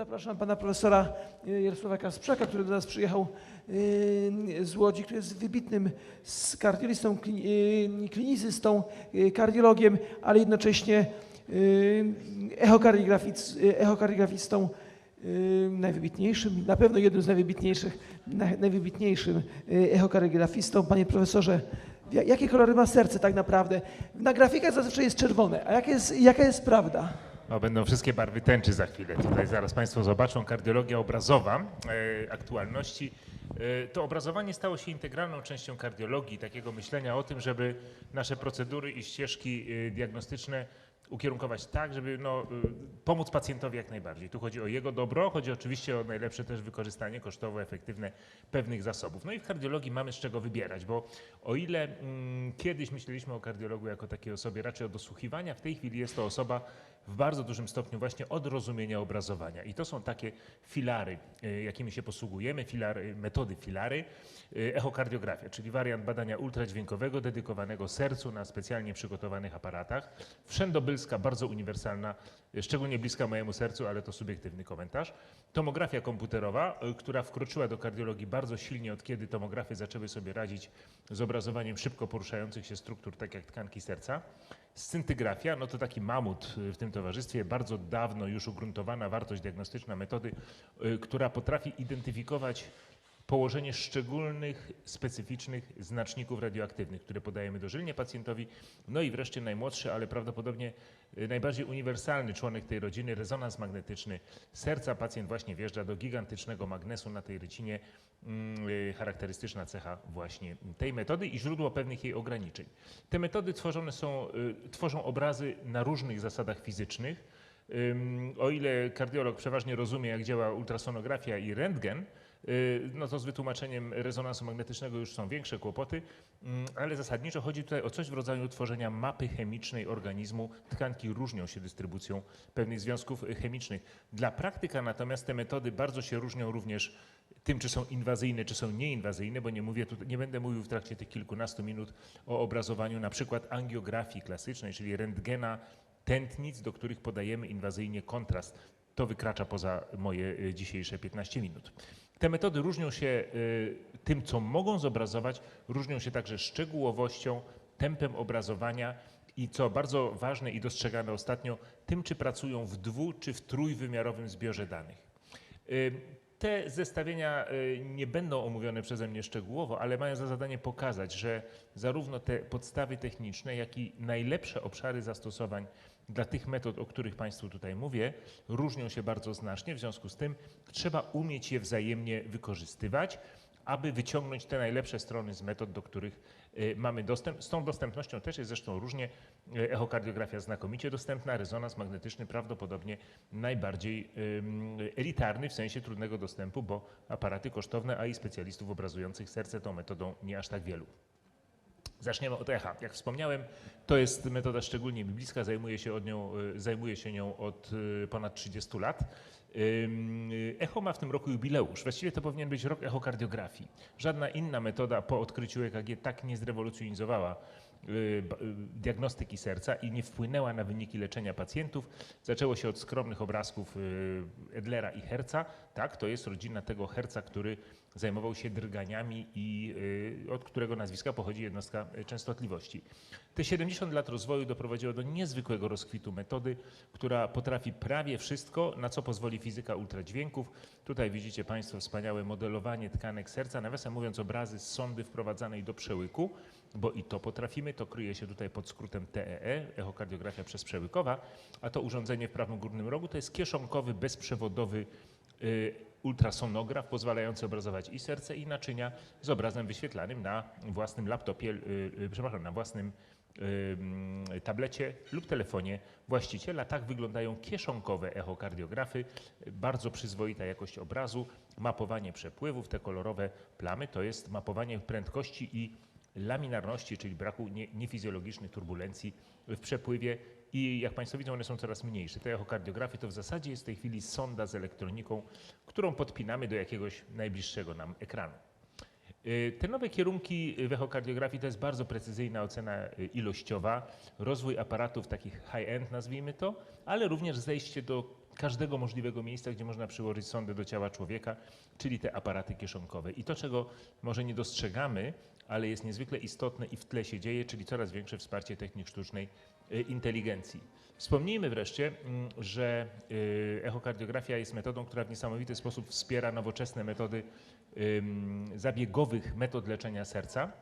zapraszam pana profesora y, Jarosława Kasprzaka, który do nas przyjechał y, z Łodzi, który jest wybitnym kardiolistą, y, klinicystą, kardiologiem, ale jednocześnie echokardiografic- echokardiografistą najwybitniejszym, na pewno jednym z najwybitniejszych, naj, najwybitniejszym echokardiografistą. Panie profesorze, ja- jakie kolory ma serce tak naprawdę? Na grafikach zazwyczaj jest czerwone, a jaka jest, jaka jest prawda? No, będą wszystkie barwy tęczy za chwilę. Tutaj zaraz Państwo zobaczą kardiologia obrazowa e, aktualności. E, to obrazowanie stało się integralną częścią kardiologii, takiego myślenia o tym, żeby nasze procedury i ścieżki e, diagnostyczne ukierunkować tak, żeby no, y, pomóc pacjentowi jak najbardziej. Tu chodzi o jego dobro, chodzi oczywiście o najlepsze też wykorzystanie kosztowo efektywne pewnych zasobów. No i w kardiologii mamy z czego wybierać, bo o ile mm, kiedyś myśleliśmy o kardiologu jako takiej osobie raczej od dosłuchiwania, w tej chwili jest to osoba w bardzo dużym stopniu właśnie od rozumienia obrazowania. I to są takie filary, y, jakimi się posługujemy, filary, metody filary. Y, Echokardiografia, czyli wariant badania ultradźwiękowego dedykowanego sercu na specjalnie przygotowanych aparatach. Wszędobylska, bardzo uniwersalna, y, szczególnie bliska mojemu sercu, ale to subiektywny komentarz. Tomografia komputerowa, która wkroczyła do kardiologii bardzo silnie od kiedy tomografy zaczęły sobie radzić z obrazowaniem szybko poruszających się struktur, tak jak tkanki serca. Scyntygrafia, no to taki mamut y, w tym towarzystwie, bardzo dawno już ugruntowana wartość diagnostyczna metody, y, która potrafi identyfikować położenie szczególnych, specyficznych znaczników radioaktywnych, które podajemy dożylnie pacjentowi. No i wreszcie najmłodszy, ale prawdopodobnie y, najbardziej uniwersalny członek tej rodziny, rezonans magnetyczny serca. Pacjent właśnie wjeżdża do gigantycznego magnesu na tej rycinie, mm, y, charakterystyczna cecha właśnie tej metody i źródło pewnych jej ograniczeń. Te metody tworzone są, y, tworzą obrazy na różnych zasadach fizycznych. O ile kardiolog przeważnie rozumie, jak działa ultrasonografia i rentgen, no to z wytłumaczeniem rezonansu magnetycznego już są większe kłopoty, mm, ale zasadniczo chodzi tutaj o coś w rodzaju tworzenia mapy chemicznej organizmu. Tkanki różnią się dystrybucją pewnych związków y, chemicznych. Dla praktyka natomiast te metody bardzo się różnią również tym, czy są inwazyjne, czy są nieinwazyjne, bo nie, mówię tutaj, nie będę mówił w trakcie tych kilkunastu minut o obrazowaniu na przykład angiografii klasycznej, czyli rentgena tętnic, do których podajemy inwazyjnie kontrast. To wykracza poza moje y, dzisiejsze 15 minut. Te metody różnią się y, tym, co mogą zobrazować, różnią się także szczegółowością, tempem obrazowania i co bardzo ważne i dostrzegane ostatnio, tym, czy pracują w dwu czy w trójwymiarowym zbiorze danych. Te zestawienia y, nie będą omówione przeze mnie szczegółowo, ale mają za zadanie pokazać, że zarówno te podstawy techniczne, jak i najlepsze obszary zastosowań dla tych metod, o których Państwu tutaj mówię, różnią się bardzo znacznie. W związku z tym trzeba umieć je wzajemnie wykorzystywać, aby wyciągnąć te najlepsze strony z metod, do których y, mamy dostęp. Z tą dostępnością też jest zresztą różnie. Y, Echokardiografia znakomicie dostępna, rezonans magnetyczny prawdopodobnie najbardziej elitarny w sensie trudnego dostępu, bo aparaty kosztowne, a i specjalistów obrazujących serce tą metodą nie aż tak wielu. Zaczniemy od echa. Jak wspomniałem, to jest metoda szczególnie bliska, zajmuję się, od nią, zajmuję się nią od y, ponad 30 lat. Echo ma w tym roku jubileusz. Właściwie to powinien być rok echokardiografii. Żadna inna metoda po odkryciu EKG tak nie zrewolucjonizowała y, diagnostyki serca i nie wpłynęła na wyniki leczenia pacjentów. Zaczęło się od skromnych obrazków Edlera i Herca. Tak, to jest rodzina tego Herca, który zajmował się drganiami i y, od którego nazwiska pochodzi jednostka y, częstotliwości. Te 70 lat rozwoju doprowadziło do niezwykłego rozkwitu metody, która potrafi prawie wszystko, na co pozwoli fizyka ultradźwięków. Tutaj widzicie Państwo wspaniałe modelowanie tkanek serca, nawiasem mówiąc obrazy z sondy wprowadzanej do przełyku, bo i to potrafimy, to kryje się tutaj pod skrótem TEE, echokardiografia przezprzełykowa, a to urządzenie w prawym górnym rogu to jest kieszonkowy, bezprzewodowy ultrasonograf pozwalający obrazować i serce, i naczynia z obrazem wyświetlanym na własnym laptopie, y, y, przepraszam, na własnym y, tablecie lub telefonie właściciela. Tak wyglądają kieszonkowe echokardiografy. Bardzo przyzwoita jakość obrazu, mapowanie przepływów, te kolorowe plamy to jest mapowanie prędkości i laminarności, czyli braku nie, niefizjologicznych turbulencji w przepływie i jak Państwo widzą, one są coraz mniejsze. Te echokardiografie to w zasadzie jest w tej chwili sonda z elektroniką, którą podpinamy do jakiegoś najbliższego nam ekranu. Y, Te nowe kierunki w echokardiografii to jest bardzo precyzyjna ocena y, ilościowa, rozwój aparatów takich high-end, nazwijmy to, ale również zejście do każdego możliwego miejsca, gdzie można przyłożyć sondę do ciała człowieka, czyli te aparaty kieszonkowe. I to, czego może nie dostrzegamy, ale jest niezwykle istotne i w tle się dzieje, czyli coraz większe wsparcie technik sztucznej inteligencji. Wspomnijmy wreszcie, mm, że y, echokardiografia jest metodą, która w niesamowity sposób wspiera nowoczesne metody zabiegowych metod leczenia serca,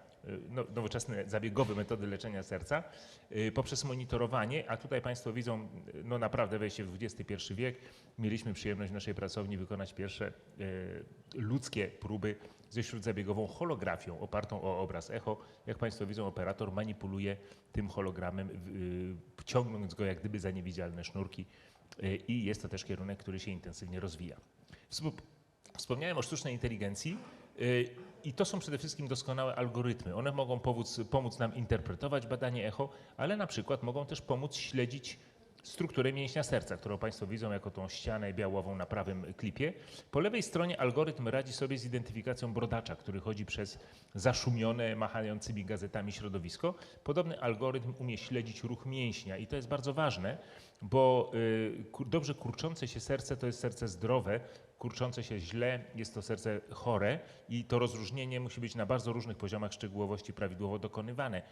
nowoczesne zabiegowe metody leczenia serca y, poprzez monitorowanie, a tutaj Państwo widzą, y, no naprawdę wejście w XXI wiek. Mieliśmy przyjemność w naszej pracowni wykonać pierwsze y, ludzkie próby ze śródzabiegową holografią opartą o obraz echo. Jak Państwo widzą, operator manipuluje tym hologramem, y, ciągnąc go jak gdyby za niewidzialne sznurki y, i jest to też kierunek, który się intensywnie rozwija. Wspom- Wspomniałem o sztucznej inteligencji y, i to są przede wszystkim doskonałe algorytmy. One mogą pomóc, pomóc nam interpretować badanie echo, ale na przykład mogą też pomóc śledzić strukturę mięśnia serca, którą Państwo widzą jako tą ścianę białową na prawym klipie. Po lewej stronie algorytm radzi sobie z identyfikacją brodacza, który chodzi przez zaszumione, machającymi gazetami środowisko. Podobny algorytm umie śledzić ruch mięśnia i to jest bardzo ważne, bo y, dobrze kurczące się serce to jest serce zdrowe, kurczące się źle jest to serce chore i to rozróżnienie musi być na bardzo różnych poziomach szczegółowości prawidłowo dokonywane.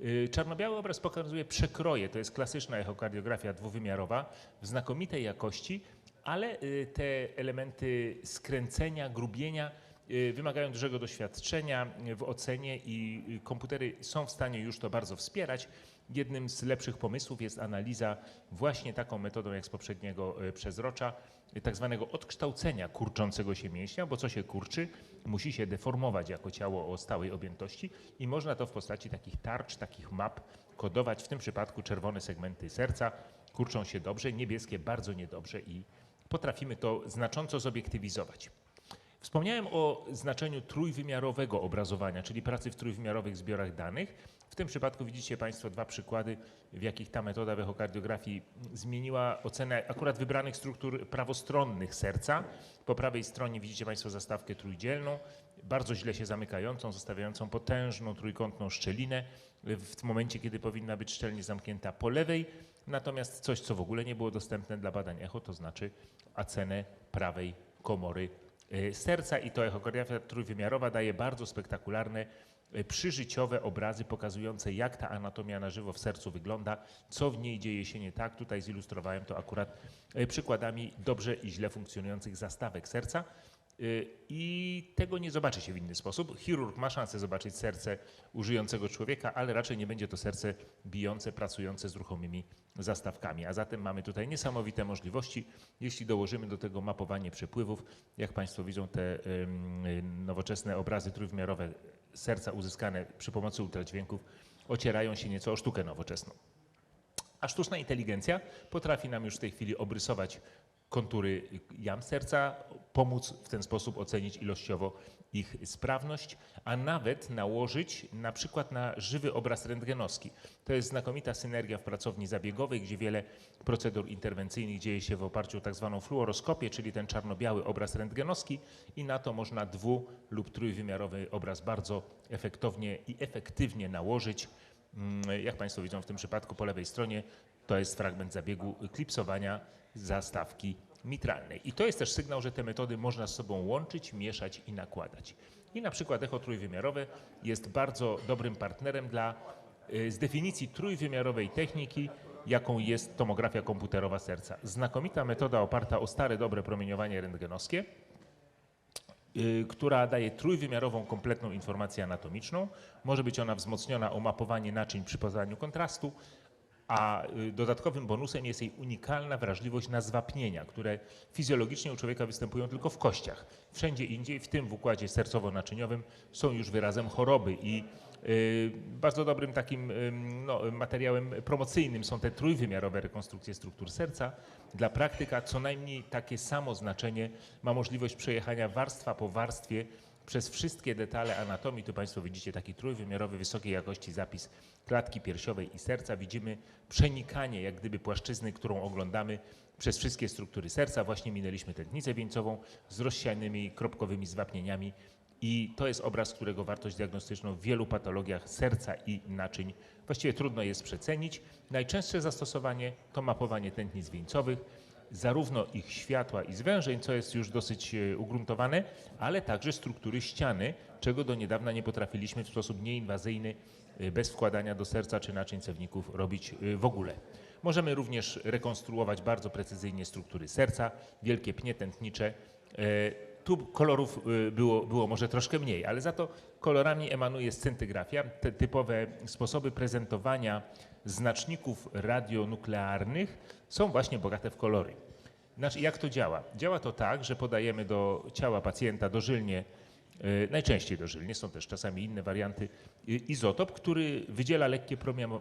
Y, Czarno-biały obraz pokazuje przekroje, to jest klasyczna echokardiografia dwuwymiarowa w znakomitej jakości, ale y, te elementy skręcenia, grubienia y, wymagają dużego doświadczenia w ocenie i komputery są w stanie już to bardzo wspierać. Jednym z lepszych pomysłów jest analiza właśnie taką metodą jak z poprzedniego przezrocza, tak zwanego odkształcenia kurczącego się mięśnia, bo co się kurczy, musi się deformować jako ciało o stałej objętości i można to w postaci takich tarcz, takich map kodować. W tym przypadku czerwone segmenty serca kurczą się dobrze, niebieskie bardzo niedobrze i potrafimy to znacząco zobiektywizować. Wspomniałem o znaczeniu trójwymiarowego obrazowania, czyli pracy w trójwymiarowych zbiorach danych. W tym przypadku widzicie Państwo dwa przykłady, w jakich ta metoda w echokardiografii zmieniła ocenę akurat wybranych struktur prawostronnych serca. Po prawej stronie widzicie Państwo zastawkę trójdzielną, bardzo źle się zamykającą, zostawiającą potężną trójkątną szczelinę w momencie, kiedy powinna być szczelnie zamknięta po lewej. Natomiast coś, co w ogóle nie było dostępne dla badań echo, to znaczy ocenę prawej komory e, serca i to echografia trójwymiarowa daje bardzo spektakularne, przyżyciowe obrazy pokazujące, jak ta anatomia na żywo w sercu wygląda, co w niej dzieje się nie tak. Tutaj zilustrowałem to akurat e, przykładami dobrze i źle funkcjonujących zastawek serca. Y, I tego nie zobaczy się w inny sposób. Chirurg ma szansę zobaczyć serce użyjącego człowieka, ale raczej nie będzie to serce bijące, pracujące z ruchomymi zastawkami. A zatem mamy tutaj niesamowite możliwości, jeśli dołożymy do tego mapowanie przepływów. Jak Państwo widzą, te nowoczesne obrazy trójwymiarowe serca uzyskane przy pomocy ultradźwięków ocierają się nieco o sztukę nowoczesną. A sztuczna inteligencja potrafi nam już w tej chwili obrysować kontury jam serca, pomóc w ten sposób ocenić ilościowo ich sprawność, a nawet nałożyć na przykład na żywy obraz rentgenowski. To jest znakomita synergia w pracowni zabiegowej, gdzie wiele procedur interwencyjnych dzieje się w oparciu o tak zwaną fluoroskopię, czyli ten czarno-biały obraz rentgenowski i na to można dwu- lub trójwymiarowy obraz bardzo efektownie i efektywnie nałożyć. Mm, Jak Państwo widzą w tym przypadku po lewej stronie, to jest fragment zabiegu klipsowania zastawki mitralnej. I to jest też sygnał, że te metody można z sobą łączyć, mieszać i nakładać. I na przykład echo trójwymiarowe jest bardzo dobrym partnerem dla y, z definicji trójwymiarowej techniki, jaką jest tomografia komputerowa serca. Znakomita metoda oparta o stare, dobre promieniowanie rentgenowskie, y, która daje trójwymiarową, kompletną informację anatomiczną. Może być ona wzmocniona o mapowanie naczyń przy poznaniu kontrastu, a y, dodatkowym bonusem jest jej unikalna wrażliwość na zwapnienia, które fizjologicznie u człowieka występują tylko w kościach. Wszędzie indziej, w tym w układzie sercowo-naczyniowym, są już wyrazem choroby i y, bardzo dobrym takim no, materiałem promocyjnym są te trójwymiarowe rekonstrukcje struktur serca. Dla praktyka co najmniej takie samo znaczenie ma możliwość przejechania warstwa po warstwie przez wszystkie detale anatomii. Tu Państwo widzicie taki trójwymiarowy, wysokiej jakości zapis klatki piersiowej i serca. Widzimy przenikanie jak gdyby płaszczyzny, którą oglądamy przez wszystkie struktury serca. Właśnie minęliśmy tętnicę wieńcową z rozsianymi kropkowymi zwapnieniami i to jest obraz, którego wartość diagnostyczną w wielu patologiach serca i naczyń właściwie trudno jest przecenić. Najczęstsze zastosowanie to mapowanie tętnic wieńcowych. zarówno ich światła i zwężeń, co jest już dosyć e, ugruntowane, ale także struktury ściany, czego do niedawna nie potrafiliśmy w sposób nieinwazyjny, bez wkładania do serca czy naczyń cewników robić e, w ogóle. Możemy również rekonstruować bardzo precyzyjnie struktury serca, wielkie pnie tętnicze. E, Tu kolorów e, było, było może troszkę mniej, ale za to kolorami emanuje scintygrafia, te typowe sposoby prezentowania znaczników radionuklearnych są właśnie bogate w kolory. Znaczy, jak to działa? Działa to tak, że podajemy do ciała pacjenta dożylnie, najczęściej dożylnie, są też czasami inne warianty, i- izotop, który wydziela lekkie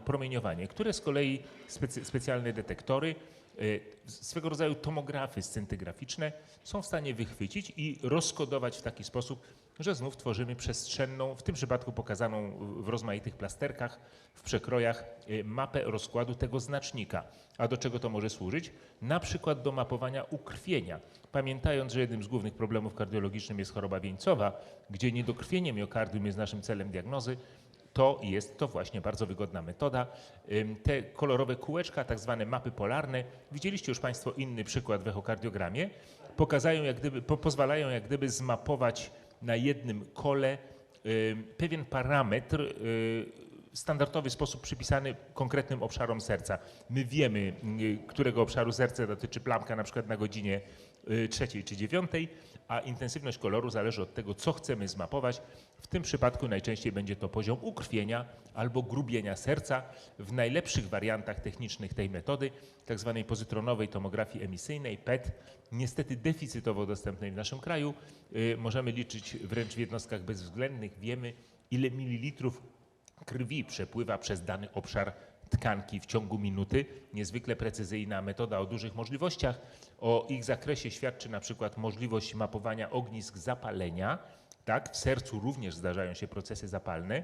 promieniowanie, które z kolei specy, specjalne detektory, e, swego rodzaju tomografy scintygraficzne są w stanie wychwycić i rozkodować w taki sposób, że znów tworzymy przestrzenną, w tym przypadku pokazaną w rozmaitych plasterkach, w przekrojach, e, mapę rozkładu tego znacznika. A do czego to może służyć? Na przykład do mapowania ukrwienia. Pamiętając, że jednym z głównych problemów kardiologicznych jest choroba wieńcowa, gdzie niedokrwienie miokardium jest naszym celem diagnozy, to jest to właśnie bardzo wygodna metoda. Te kolorowe kółeczka, tak zwane mapy polarne, widzieliście już Państwo inny przykład w echokardiogramie, pokazają jak gdyby, po, pozwalają jak gdyby zmapować na jednym kole pewien parametr y, standardowy sposób przypisany konkretnym obszarom serca. My wiemy, y, którego obszaru serca dotyczy plamka na przykład na godzinie y, trzeciej czy dziewiątej, a intensywność koloru zależy od tego, co chcemy zmapować. W tym przypadku najczęściej będzie to poziom ukrwienia albo grubienia serca. W najlepszych wariantach technicznych tej metody, tak zwanej pozytronowej tomografii emisyjnej PET, niestety deficytowo dostępnej w naszym kraju, y, możemy liczyć wręcz w jednostkach bezwzględnych. Wiemy, ile mililitrów krwi przepływa przez dany obszar tkanki w ciągu minuty. Niezwykle precyzyjna metoda o dużych możliwościach. O ich zakresie świadczy na przykład możliwość mapowania ognisk zapalenia. Tak, w sercu również zdarzają się procesy zapalne,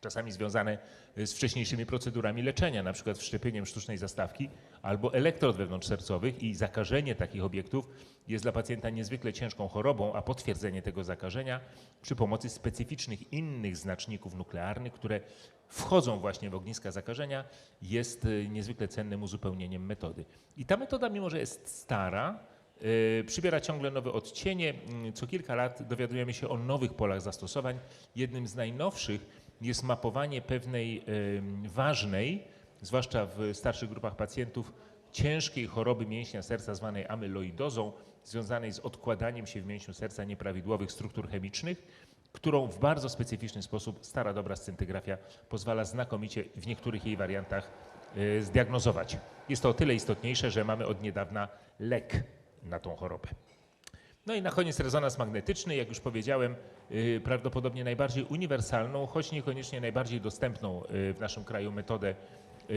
czasami związane z wcześniejszymi procedurami leczenia, na przykład wszczepieniem sztucznej zastawki albo elektrod wewnątrzsercowych i zakażenie takich obiektów jest dla pacjenta niezwykle ciężką chorobą, a potwierdzenie tego zakażenia przy pomocy specyficznych innych znaczników nuklearnych, które wchodzą właśnie w ogniska zakażenia, jest y, niezwykle cennym uzupełnieniem metody. I ta metoda, mimo że jest stara, y, przybiera ciągle nowe odcienie. Mm, Co kilka lat dowiadujemy się o nowych polach zastosowań. Jednym z najnowszych jest mapowanie pewnej ważnej, zwłaszcza w starszych grupach pacjentów, ciężkiej choroby mięśnia serca zwanej amyloidozą, związanej z odkładaniem się w mięśniu serca nieprawidłowych struktur chemicznych, którą w bardzo specyficzny sposób stara dobra scintygrafia pozwala znakomicie w niektórych jej wariantach e, zdiagnozować. Jest to o tyle istotniejsze, że mamy od niedawna lek na tą chorobę. No i na koniec rezonans magnetyczny, jak już powiedziałem, y, prawdopodobnie najbardziej uniwersalną, choć niekoniecznie najbardziej dostępną y, w naszym kraju metodę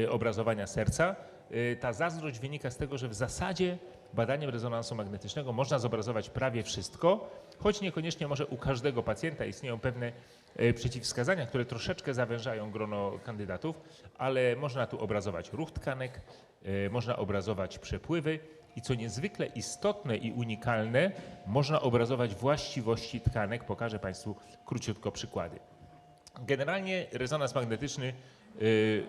obrazowania serca. Y, Ta zazdrość wynika z tego, że w zasadzie badaniem rezonansu magnetycznego można zobrazować prawie wszystko, choć niekoniecznie może u każdego pacjenta istnieją pewne y, przeciwwskazania, które troszeczkę zawężają grono kandydatów, ale można tu obrazować ruch tkanek, y, można obrazować przepływy, i co niezwykle istotne i unikalne, można obrazować właściwości tkanek. Pokażę Państwu króciutko przykłady. Generalnie rezonans magnetyczny y,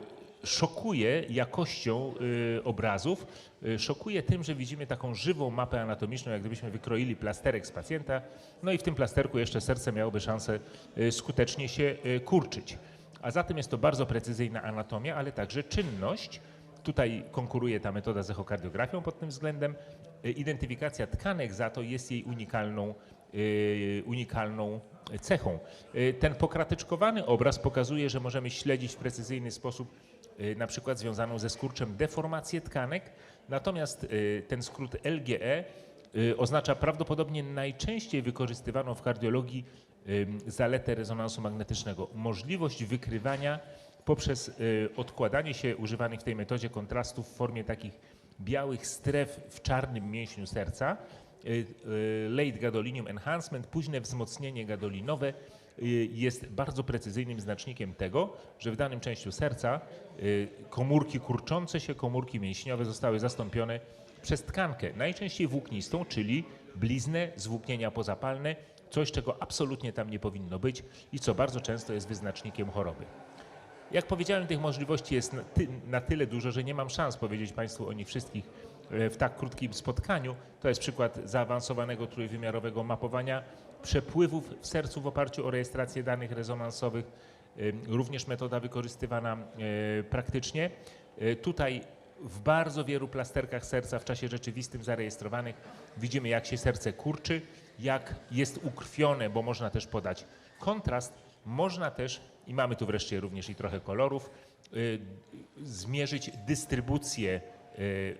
szokuje jakością y, obrazów, y, szokuje tym, że widzimy taką żywą mapę anatomiczną, jak gdybyśmy wykroili plasterek z pacjenta, no i w tym plasterku jeszcze serce miałoby szansę y, skutecznie się kurczyć. A zatem jest to bardzo precyzyjna anatomia, ale także czynność, Tutaj konkuruje ta metoda z echokardiografią pod tym względem. Identyfikacja tkanek za to jest jej unikalną, unikalną cechą. Ten pokratyczkowany obraz pokazuje, że możemy śledzić w precyzyjny sposób na przykład związaną ze skurczem deformację tkanek, natomiast y, ten skrót LGE y, oznacza prawdopodobnie najczęściej wykorzystywaną w kardiologii zaletę rezonansu magnetycznego. Możliwość wykrywania poprzez y, odkładanie się używanych w tej metodzie kontrastów w formie takich białych stref w czarnym mięśniu serca, y, y, late gadolinium enhancement, późne wzmocnienie gadolinowe y, jest bardzo precyzyjnym znacznikiem tego, że w danym częściu serca y, komórki kurczące się, komórki mięśniowe zostały zastąpione przez tkankę, najczęściej włóknistą, czyli bliznę, zwłóknienia pozapalne, coś czego absolutnie tam nie powinno być i co bardzo często jest wyznacznikiem choroby. Jak powiedziałem, tych możliwości jest na tyle dużo, że nie mam szans powiedzieć Państwu o nich wszystkich e, w tak krótkim spotkaniu. To jest przykład zaawansowanego trójwymiarowego mapowania przepływów w sercu w oparciu o rejestrację danych rezonansowych. Y, Również metoda wykorzystywana e, praktycznie. E, Tutaj w bardzo wielu plasterkach serca w czasie rzeczywistym zarejestrowanych widzimy, jak się serce kurczy, jak jest ukrwione, bo można też podać kontrast. Można też, i mamy tu wreszcie również i trochę kolorów, y, zmierzyć dystrybucję y,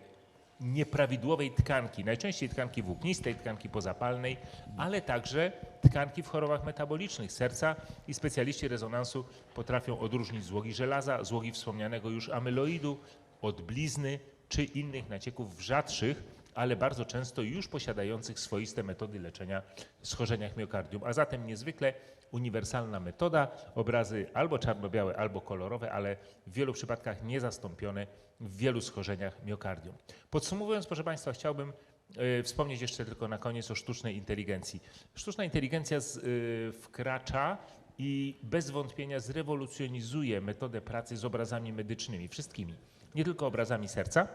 nieprawidłowej tkanki, najczęściej tkanki włóknistej, tkanki pozapalnej, ale także tkanki w chorobach metabolicznych serca i specjaliści rezonansu potrafią odróżnić złogi żelaza, złogi wspomnianego już amyloidu od blizny czy innych nacieków rzadszych, ale bardzo często już posiadających swoiste metody leczenia schorzeniach miokardium. A zatem niezwykle uniwersalna metoda, obrazy albo czarno-białe, albo kolorowe, ale w wielu przypadkach niezastąpione w wielu schorzeniach miokardium. Podsumowując, proszę Państwa, chciałbym e, wspomnieć jeszcze tylko na koniec o sztucznej inteligencji. Sztuczna inteligencja z, e, wkracza i bez wątpienia zrewolucjonizuje metodę pracy z obrazami medycznymi, wszystkimi, nie tylko obrazami serca,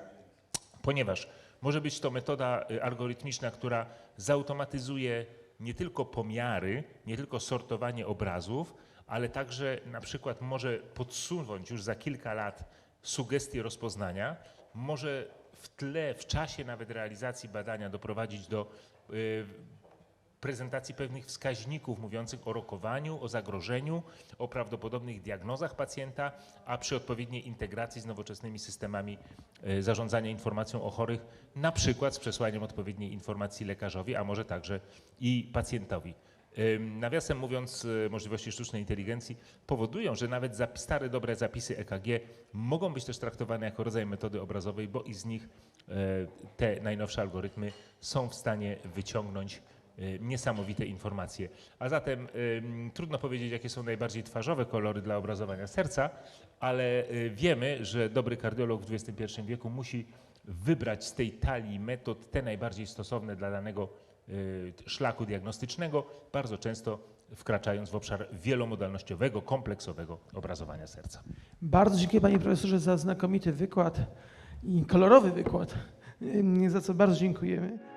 ponieważ może być to metoda y, algorytmiczna, która zautomatyzuje nie tylko pomiary, nie tylko sortowanie obrazów, ale także na przykład może podsunąć już za kilka lat sugestie rozpoznania, może w tle, w czasie nawet realizacji badania doprowadzić do y, prezentacji pewnych wskaźników mówiących o rokowaniu, o zagrożeniu, o prawdopodobnych diagnozach pacjenta, a przy odpowiedniej integracji z nowoczesnymi systemami e, zarządzania informacją o chorych, na przykład z przesłaniem odpowiedniej informacji lekarzowi, a może także i pacjentowi. Nawiasem mówiąc, e, możliwości sztucznej inteligencji powodują, że nawet stare, dobre zapisy EKG mogą być też traktowane jako rodzaj metody obrazowej, bo i z nich e, te najnowsze algorytmy są w stanie wyciągnąć niesamowite informacje. A zatem ym, trudno powiedzieć, jakie są najbardziej twarzowe kolory dla obrazowania serca, ale y, wiemy, że dobry kardiolog w XXI wieku musi wybrać z tej talii metod te najbardziej stosowne dla danego y, szlaku diagnostycznego, bardzo często wkraczając w obszar wielomodalnościowego, kompleksowego obrazowania serca. Bardzo dziękuję panie profesorze za znakomity wykład i kolorowy wykład, za co bardzo dziękujemy.